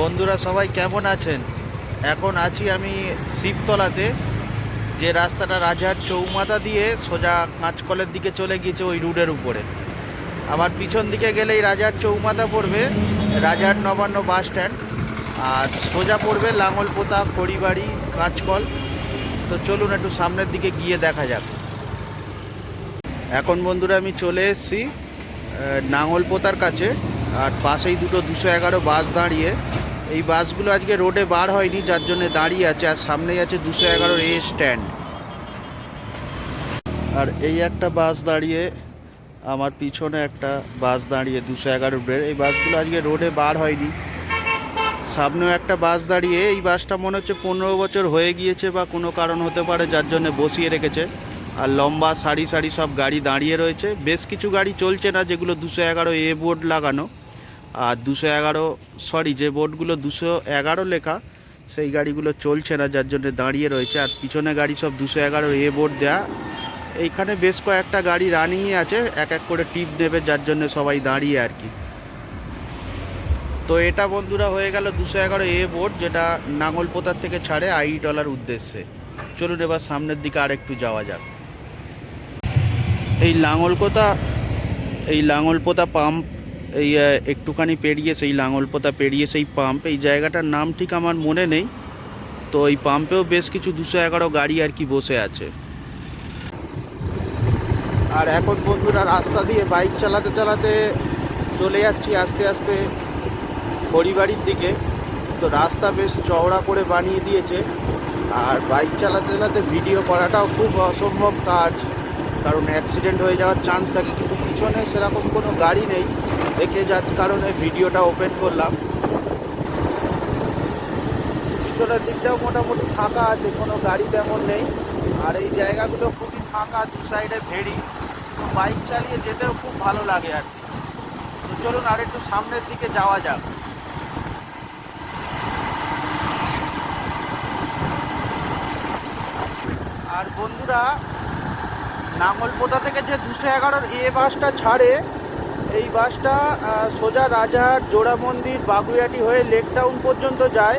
বন্ধুরা সবাই কেমন আছেন? এখন আছি আমি শিবতলাতে, যে রাস্তাটা রাজার চৌমাথা দিয়ে সোজা কাঁচকলের দিকে চলে গিয়েছে ওই রুটের উপরে। আমার পিছন দিকে গেলেই রাজার চৌমাথা পড়বে, রাজার নবান্ন বাস স্ট্যান্ড, আর সোজা পড়বে লাঙলপোতা খড়িবাড়ি কাঁচকল। তো চলুন একটু সামনের দিকে গিয়ে দেখা যাক। এখন বন্ধুরা আমি চলে এসছি এসেছি নাঙলপোতার কাছে। আর পাশেই দুটো দুশো এগারো বাস দাঁড়িয়ে। এই বাসগুলো আজকে রোডে বার হয়নি, যার জন্য দাঁড়িয়ে আছে, আর সামনেই আছে দুশো এগারো এ স্ট্যান্ড। আর এই একটা বাস দাঁড়িয়ে, আমার পিছনে একটা বাস দাঁড়িয়ে দুশো এগারো এই বাসগুলো আজকে রোডে বার হয়নি। সামনেও একটা বাস দাঁড়িয়ে, এই বাসটা মনে হচ্ছে পনেরো বছর হয়ে গিয়েছে বা কোনো কারণ হতে পারে, যার জন্য বসিয়ে রেখেছে। আর লম্বা সারি সারি সব গাড়ি দাঁড়িয়ে রয়েছে। বেশ কিছু গাড়ি চলছে না, যেগুলো দুশো এগারো এ বোর্ড লাগানো। আর দুশো এগারো সরি যে বোর্ডগুলো দুশো এগারো লেখা, সেই গাড়িগুলো চলছে না, যার জন্য দাঁড়িয়ে রয়েছে। আর পিছনে গাড়ি সব দুশো এগারো এ বোর্ড দেয়া। এইখানে বেশ কয়েকটা গাড়ি রানিংয়ে আছে, এক এক করে টিপ নেবে, যার জন্য সবাই দাঁড়িয়ে আর কি। তো এটা বন্ধুরা হয়ে গেল দুশো এগারো এ বোর্ড যেটা নাঙ্গলপোতার থেকে ছাড়ে আই ডলার উদ্দেশ্যে। চলুন এবার সামনের দিকে আর একটু যাওয়া যাক। এই লাঙলপোতা এই লাঙলপোতা পাম্প এই একটুখানি পেরিয়ে সেই লাঙলপোতা পেরিয়ে সেই পাম্প এই জায়গাটার নাম ঠিক আমার মনে নেই। তো এই পাম্পেও বেশ কিছু দুশো এগারো গাড়ি আর কি বসে আছে। আর এখন বন্ধুরা রাস্তা দিয়ে বাইক চালাতে চালাতে চলে যাচ্ছি আস্তে আস্তে হরিবাড়ির দিকে। তো রাস্তা বেশ চওড়া করে বানিয়ে দিয়েছে। আর বাইক চালাতে চালাতে ভিডিও করাটাও খুব অসম্ভব কাজ। কারণ অ্যাক্সিডেন্ট হয়ে যাওয়ার চান্স থাকে। কিন্তু পিছনে সেরকম কোনো গাড়ি নেই। দেখে যার কারণে ভিডিওটা ওপেন করলাম। পিছনের দিকটাও মোটামুটি ফাঁকা আছে, কোনো গাড়ি তেমন নেই। আর এই জায়গাগুলো খুবই ফাঁকা, দু সাইডে ভেড়ি। তো বাইক চালিয়ে যেতেও খুব ভালো লাগে আর কি। তো চলুন আর একটু সামনের দিকে যাওয়া যাক। আর বন্ধুরা নাঙ্গলপোতা থেকে যে দুশো এগারোর এ বাসটা ছাড়ে এই বাসটা সোজা রাজাহাট, জোড়া মন্দির, বাগুইয়াটি হয়ে লেক টাউন পর্যন্ত যায়।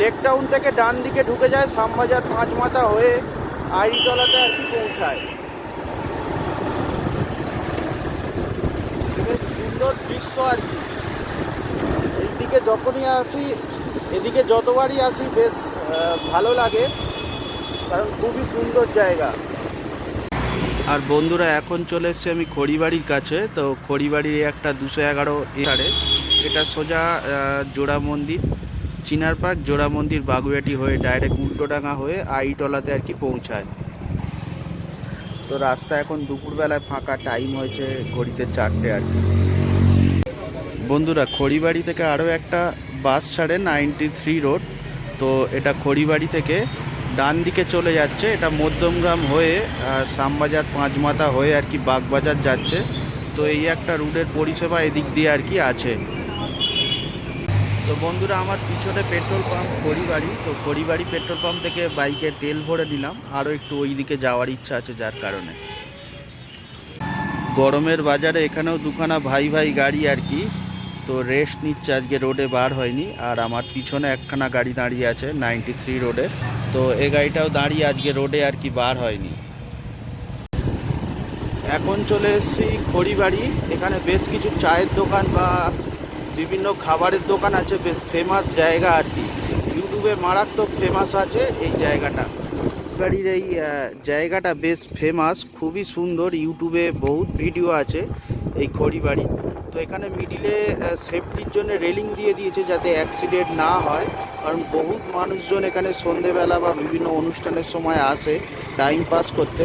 লেক টাউন থেকে ডান দিকে ঢুকে যায় শ্যামবাজার পাঁচমাথা হয়ে আইরিতলাতে আর কি পৌঁছায় সুন্দর দৃশ্য আর কি। এইদিকে যখনই আসি, এদিকে যতবারই আসি, বেশ ভালো লাগে, কারণ খুবই সুন্দর জায়গা। আর বন্ধুরা, এখন চলে এসেছি আমি খড়িবাড়ির কাছে। তো খড়িবাড়ির একটা দুশো এগারো এয়ারে এটা সোজা জোড়া মন্দির। চিনার পার্ক, জোড়া মন্দির বাগুয়াটি হয়ে ডাইরেক্ট উল্টোডাঙ্গা হয়ে আইটলাতে আর কি পৌঁছায়। তো রাস্তা এখন দুপুরবেলায় ফাঁকা টাইম হয়েছে ঘড়িতে চারটে আর কি। বন্ধুরা, খড়িবাড়ি থেকে আরও একটা বাস ছাড়ে নাইনটি থ্রি রোড তো এটা খড়িবাড়ি থেকে ডান দিকে চলে যাচ্ছে এটা মধ্যমগ্রাম হয়ে আহ, শ্যামবাজার পাঁচমাথা হয়ে আর কি বাগবাজার যাচ্ছে। তো এই একটা রুটের পরিষেবা এদিক দিয়ে আর কি আছে। তো বন্ধুরা আমার পিছনে পেট্রোল পাম্প খড়িবাড়ি তো খড়িবাড়ি পেট্রোল পাম্প থেকে বাইকে তেল ভরে নিলাম। আরও একটু ওই দিকে যাওয়ার ইচ্ছা আছে যার কারণে। গরমের বাজারে এখানেও দুখানা ভাই ভাই গাড়ি আর কি তো রেস্ট নিচ্ছে। আজকে রোডে বার হয়নি। আর আমার পিছনে একখানা গাড়ি দাঁড়িয়ে আছে নাইনটি থ্রি রোডে তো এই গাড়িটাও দাঁড়িয়ে আজকে রোডে আর কি বার হয়নি। এখন চলে এসেছি খড়িবাড়ি। এখানে বেশ কিছু চায়ের দোকান বা বিভিন্ন খাবারের দোকান আছে, বেশ ফেমাস জায়গা আর কি। ইউটিউবে মারাত্মক ফেমাস আছে এই জায়গাটা। গাড়ির এই জায়গাটা বেশ ফেমাস খুবই সুন্দর। ইউটিউবে বহুত ভিডিও আছে এই খড়িবাড়ি তো এখানে মিডিলে সেফটির জন্য রেলিং দিয়ে দিয়েছে যাতে অ্যাক্সিডেন্ট না হয়। কারণ বহুত মানুষজন এখানে সন্ধেবেলা বা বিভিন্ন অনুষ্ঠানের সময় আসে টাইম পাস করতে।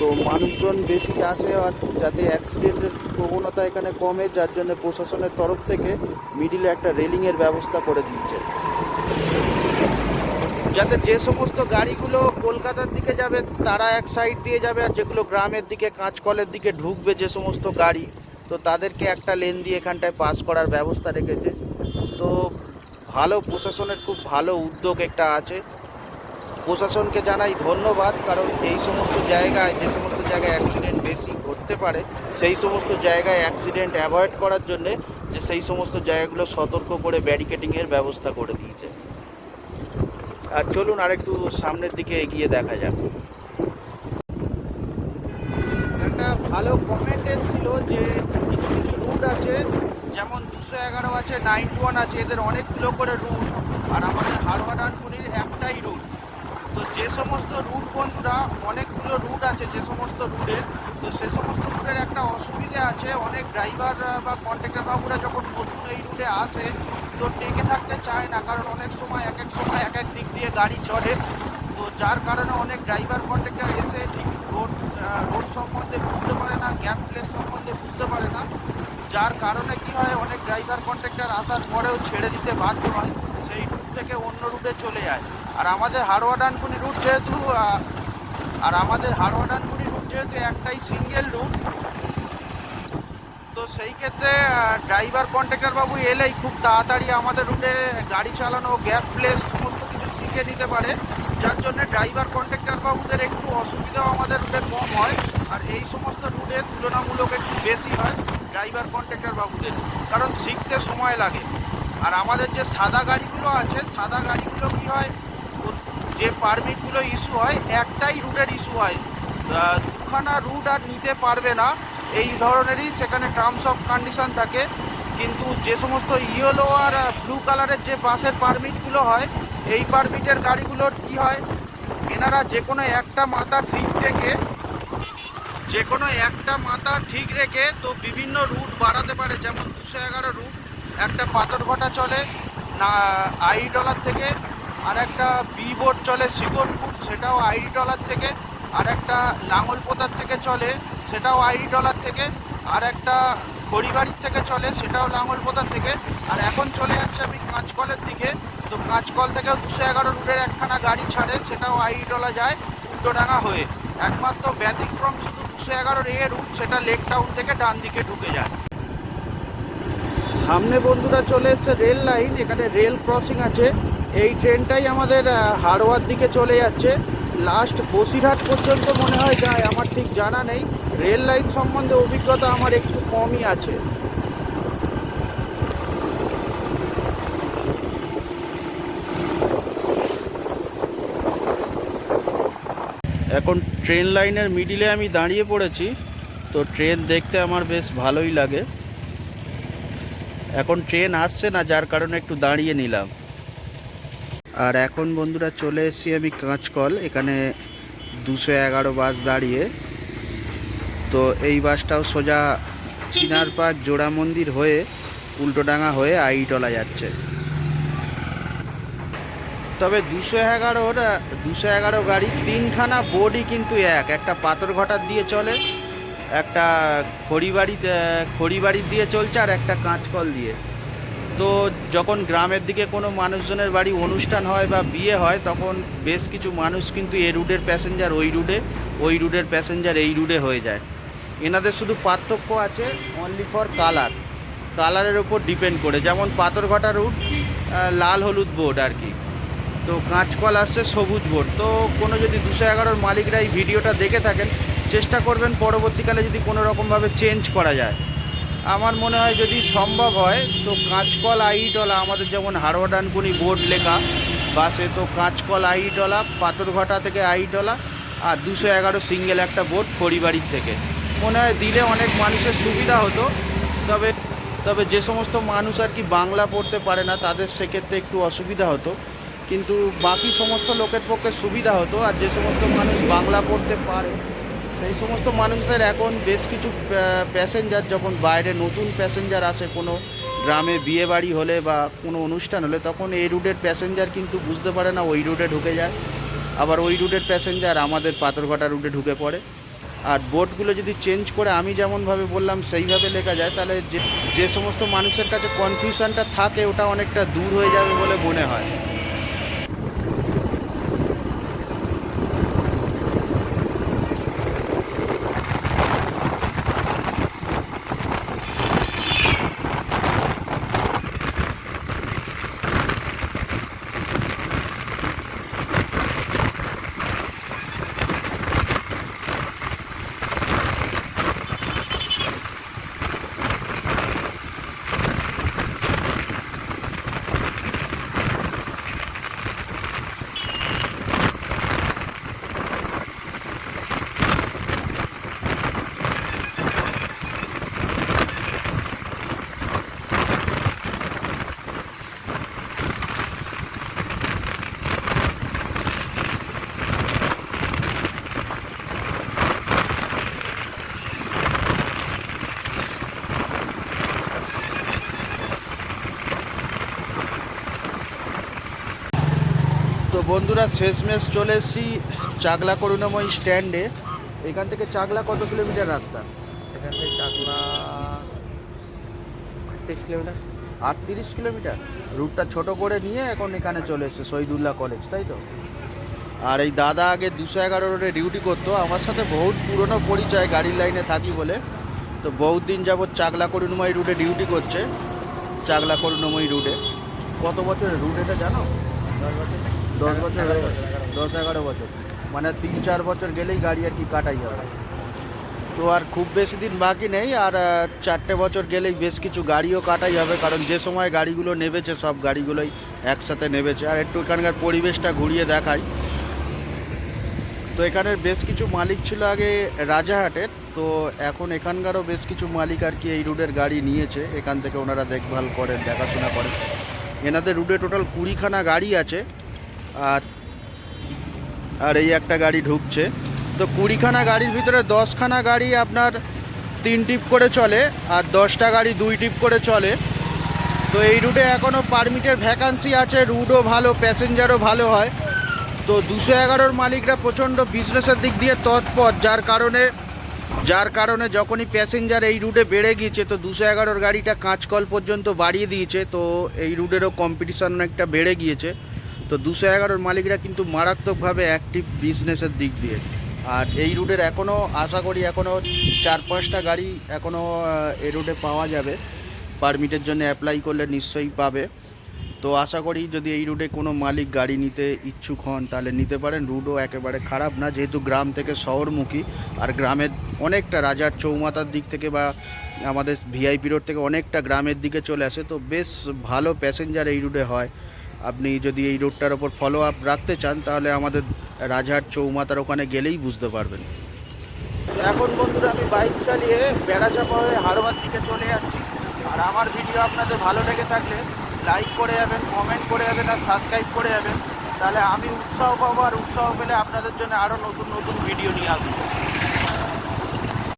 তো মানুষজন বেশি আসে আর যাতে অ্যাক্সিডেন্টের প্রবণতা এখানে কমে, যার জন্য প্রশাসনের তরফ থেকে মিডিলে একটা রেলিংয়ের ব্যবস্থা করে দিয়েছে। যাতে যে সমস্ত গাড়িগুলো কলকাতার দিকে যাবে, তারা এক সাইড দিয়ে যাবে আর যেগুলো গ্রামের দিকে, কাঁচকলের দিকে ঢুকবে যে সমস্ত গাড়ি তো তাদেরকে একটা লেন দিয়ে এখানটায় পাস করার ব্যবস্থা রেখেছে। তো ভালো প্রশাসনের খুব ভালো উদ্যোগ একটা আছে। প্রশাসনকে জানাই ধন্যবাদ, কারণ এই সমস্ত জায়গায়, যে সমস্ত জায়গায় অ্যাক্সিডেন্ট বেশি ঘটতে পারে, সেই সমস্ত জায়গায় অ্যাক্সিডেন্ট অ্যাভয়েড করার জন্যে যে সেই সমস্ত জায়গাগুলো সতর্ক করে ব্যারিকেডিংয়ের ব্যবস্থা করে দিয়েছে। আর চলুন আরেকটু সামনের দিকে এগিয়ে দেখা যাক একটা ভালো কমেন্ট এসেছিল যে কিছু কিছু রুট আছে, যেমন দুশো এগারো আছে নাইনটি ওয়ান আছে, এদের অনেকগুলো করে রুট আর আমাদের হারওয়া ডানকুনির একটাই রুট তো যে সমস্ত রুট বন্ধুরা, অনেকগুলো রুট আছে যে সমস্ত রুটের তো সে সমস্ত রুটের একটা অসুবিধা আছে, অনেক ড্রাইভার বা কন্ট্রাক্টর বাবুরা যখন নতুন এই রুটে আসে, তো টেকে থাকতে চায় না, কারণ অনেক সময় এক এক সময় এক এক দিক দিয়ে গাড়ি চড়ে। তো যার কারণে অনেক ড্রাইভার কন্ট্রাক্টর এসে ঠিক রোড রোড সম্বন্ধে প্লেস সম্বন্ধে বুঝতে পারে না। যার কারণে কি হয়, অনেক ড্রাইভার কন্ট্রাক্টর আসার পরেও ছেড়ে দিতে বাধ্য হয়, সেই রুট থেকে অন্য রুটে চলে যায়। আর আমাদের হাড়োয়া ডানকুনি রুট যেহেতু আর আমাদের হাড়োয়া ডানকুনি রুট যেহেতু একটাই সিঙ্গেল রুট তো সেই ক্ষেত্রে ড্রাইভার কন্ট্রাক্টর বাবু এলেই খুব তাড়াতাড়ি আমাদের রুটে গাড়ি চালানো, গ্যাপ প্লেস সমস্ত কিছু শিখে নিতে পারে। যার জন্য ড্রাইভার কন্ট্রাক্টর বাবুদের একটু অসুবিধাও আমাদের রুটে কম হয়। আর এই সমস্ত রুটে তুলনামূলক একটু বেশি হয় ড্রাইভার কন্ট্রাক্টর বাবুদের, কারণ শিখতে সময় লাগে। আর আমাদের যে সাদা গাড়িগুলো আছে, সাদা গাড়িগুলো কি হয়, যে পারমিটগুলো ইস্যু হয়, একটাই রুটের ইস্যু হয়। দুখানা রুট আর নিতে পারবে না, এই ধরনেরই সেখানে টার্মস অফ কন্ডিশন থাকে। কিন্তু যে সমস্ত ইয়েলো আর ব্লু কালারের যে বাসের পারমিটগুলো হয়, এই পারমিটের গাড়িগুলোর কি হয়, এনারা যে কোনো একটা মাথা ঠিক রেখে যে কোনো একটা মাথা ঠিক রেখে তো বিভিন্ন রুট বাড়াতে পারে, যেমন দুশো এগারো রুট। একটা পাথরঘাটা চলে, না, আই ডলার থেকে, আর একটা বি বোর্ড চলে শিকরপুর সেটাও আই ডলার থেকে, আর একটা লাঙলপোতার থেকে চলে, সেটাও আই ডলার থেকে, আর একটা খড়িবাড়ির থেকে চলে, সেটাও লাঙলপোতার থেকে। আর এখন চলে যাচ্ছে আমি কাঁচকলের দিকে, তো কাঁচকল থেকেও দুশো এগারো রুটের একখানা গাড়ি ছাড়ে, সেটাও আই ডলা যায় উল্টোডাঙা হয়ে। একমাত্র ব্যতিক্রম শুধু দুশো এগারোর এ রুট সেটা লেক টাউন থেকে ডান দিকে ঢুকে যায়। সামনে বন্ধুরা চলে এসছে রেল লাইন এখানে রেল ক্রসিং আছে। এই ট্রেনটাই আমাদের হাড়োয়ার দিকে চলে যাচ্ছে। লাস্ট বসিরহাট পর্যন্ত মনে হয় যায়, আমার ঠিক জানা নেই। রেল লাইন সম্বন্ধে অভিজ্ঞতা আমার একটু কমই আছে। এখন ট্রেন লাইনের মিডিলে আমি দাঁড়িয়ে পড়েছি, তো ট্রেন দেখতে আমার বেশ ভালোই লাগে। এখন ট্রেন আসছে না, যার কারণে একটু দাঁড়িয়ে নিলাম। আর এখন বন্ধুরা চলে এসেছি আমি কাঁচকল, এখানে দুশো এগারো বাস দাঁড়িয়ে। তো এই বাসটাও সোজা চিনার পার্ক জোড়া মন্দির হয়ে উল্টোডাঙা হয়ে আইটলা যাচ্ছে। তবে দুশো এগারোর দুশো এগারো গাড়ি, তিনখানা বোর্ডই কিন্তু এক। একটা পাথরঘাটার দিয়ে চলে, একটা খড়িবাড়িতে খড়িবাড়ির দিয়ে চলছে আর একটা কাঁচকল দিয়ে। তো যখন গ্রামের দিকে কোনো মানুষজনের বাড়ি অনুষ্ঠান হয় বা বিয়ে হয়, তখন বেশ কিছু মানুষ কিন্তু এ রুটের প্যাসেঞ্জার ওই রুটে, ওই রুটের প্যাসেঞ্জার এই রুটে হয়ে যায়। এনাদের শুধু পার্থক্য আছে অনলি ফর কালার কালারের ওপর ডিপেন্ড করে, যেমন পাথরঘাটা রুট লাল হলুদ বোর্ড আর কি। তো কাঁচকল আসছে সবুজ বোর্ড। তো কোনো যদি দুশো এগারোর মালিকরা এই ভিডিওটা দেখে থাকেন, চেষ্টা করবেন পরবর্তীকালে যদি কোনো রকমভাবে চেঞ্জ করা যায়। আমার মনে হয় যদি সম্ভব হয়, তো কাঁচকল আইটলা আমাদের যেমন হারোয়াডানকুনি বোর্ড লেখা, বাসে তো কাঁচকল আইটলা পাথরঘাটা থেকে আইটলা আর দুশো এগারো সিঙ্গেল একটা বোর্ড খড়িবাড়ির থেকে। মনে হয় দিলে অনেক মানুষের সুবিধা হতো, তবে তবে যে সমস্ত মানুষ আর কি বাংলা পড়তে পারে না, তাদের সেক্ষেত্রে একটু অসুবিধা হতো। কিন্তু বাকি সমস্ত লোকের পক্ষে সুবিধা হতো আর যে সমস্ত মানুষ বাংলা পড়তে পারে, সেই সমস্ত মানুষদের এখন বেশ কিছু প্যাসেঞ্জার যখন বাইরে নতুন প্যাসেঞ্জার আসে কোনো গ্রামে বিয়ে বাড়ি হলে বা কোনো অনুষ্ঠান হলে, তখন এই রুটের প্যাসেঞ্জার কিন্তু বুঝতে পারে না ওই রুটে ঢুকে যায়। আবার ওই রুটের প্যাসেঞ্জার আমাদের পাথরঘাটা রুটে ঢুকে পড়ে। আর বোর্ডগুলো যদি চেঞ্জ করে, আমি যেমনভাবে বললাম সেইভাবে লেখা যায়, তাহলে যে যে সমস্ত মানুষের কাছে কনফিউশনটা থাকে, ওটা অনেকটা দূর হয়ে যাবে বলে মনে হয়। তো বন্ধুরা শেষমেশ চলে এসেছি চাকলা করুণাময়ী স্ট্যান্ডে। এখান থেকে চাকলা কত কিলোমিটার রাস্তা? এখান থেকে চাকলা আটত্রিশ কিলোমিটার। আটত্রিশ কিলোমিটার? রুটটা ছোট করে নিয়ে এখন এখানে চলে এসছে শহীদুল্লাহ কলেজ তাই তো? আর এই দাদা আগে দুশো এগারো রোডে ডিউটি করতো। আমার সাথে বহুত পুরনো পরিচয় গাড়ির লাইনে থাকি বলে। তো বহুত দিন যাবৎ চাকলা করুণাময়ী রুটে ডিউটি করছে। চাকলা করুণাময়ী রুটে কত বছরের রুট এটা জানো? দশ বছর। দশ বছর, দশ এগারো বছর। মানে তিন, চার বছর গেলেই গাড়ি আর কি কাটাই যাবে তো আর খুব বেশি দিন বাকি নেই, আর চারটে বছর গেলেই বেশ কিছু গাড়িও কাটাই হবে, কারণ যে সময় গাড়িগুলো নেবেছে, সব গাড়িগুলোই একসাথে নেবেছে। আর একটু এখানকার পরিবেশটা ঘুরিয়ে দেখাই। তো এখানের বেশ কিছু মালিক ছিল আগে রাজাহাটের, তো এখন এখানকারও বেশ কিছু মালিক আর কি এই রুটের গাড়ি নিয়েছে। এখান থেকে ওনারা দেখভাল করেন, দেখাশোনা করেন। এনাদের রুটে টোটাল কুড়িখানা গাড়ি আছে। আর আর এই একটা গাড়ি ঢুকছে। তো কুড়িখানা গাড়ির ভিতরে দশখানা গাড়ি আপনার তিন টিপ করে চলে আর দশটা গাড়ি দুই টিপ করে চলে। তো এই রুটে এখনও পারমিটের ভ্যাকান্সি আছে, রুটও ভালো, প্যাসেঞ্জারও ভালো হয়। তো দুশো এগারোর মালিকরা প্রচণ্ড বিজনেসের দিক দিয়ে তৎপর, যার কারণে যার কারণে যখনই প্যাসেঞ্জার এই রুটে বেড়ে গিয়েছে, তো দুশো এগারোর গাড়িটা কাঁচকল পর্যন্ত বাড়িয়ে দিয়েছে। তো এই রুটেরও কম্পিটিশন অনেকটা বেড়ে গিয়েছে। তো দুশো এগারোর মালিকরা কিন্তু মারাত্মকভাবে অ্যাক্টিভ বিজনেসের দিক দিয়ে। আর এই রুটের এখনও আশা করি এখনও চার পাঁচটা গাড়ি এখনও এই রুটে পাওয়া যাবে। পারমিটের জন্য অ্যাপ্লাই করলে নিশ্চয়ই পাবে। তো আশা করি যদি এই রুটে কোনো মালিক গাড়ি নিতে ইচ্ছুক হন, তাহলে নিতে পারেন। রুটও একেবারে খারাপ না, যেহেতু গ্রাম থেকে শহরমুখী। আর গ্রামের অনেকটা রাজার চৌমাতার দিক থেকে বা আমাদের ভিআইপি রোড থেকে অনেকটা গ্রামের দিকে চলে আসে। তো বেশ ভালো প্যাসেঞ্জার এই রুটে হয়। আপনি যদি এই রুটটার ওপর ফলো আপ রাখতে চান, তাহলে আমাদের রাজার চৌমাতার ওখানে গেলেই বুঝতে পারবেন। এখন বন্ধুরা, আমি বাইক চালিয়ে বেড়াচাপা হয়ে হারবার দিকে চলে যাচ্ছি। আর আমার ভিডিও আপনাদের ভালো লেগে থাকলে লাইক করে যাবেন কমেন্ট করে যাবেন আর সাবস্ক্রাইব করে যাবেন। তাহলে আমি উৎসাহ পাবো আর উৎসাহ পেলে আপনাদের জন্য আরও নতুন নতুন ভিডিও নিয়ে আসব।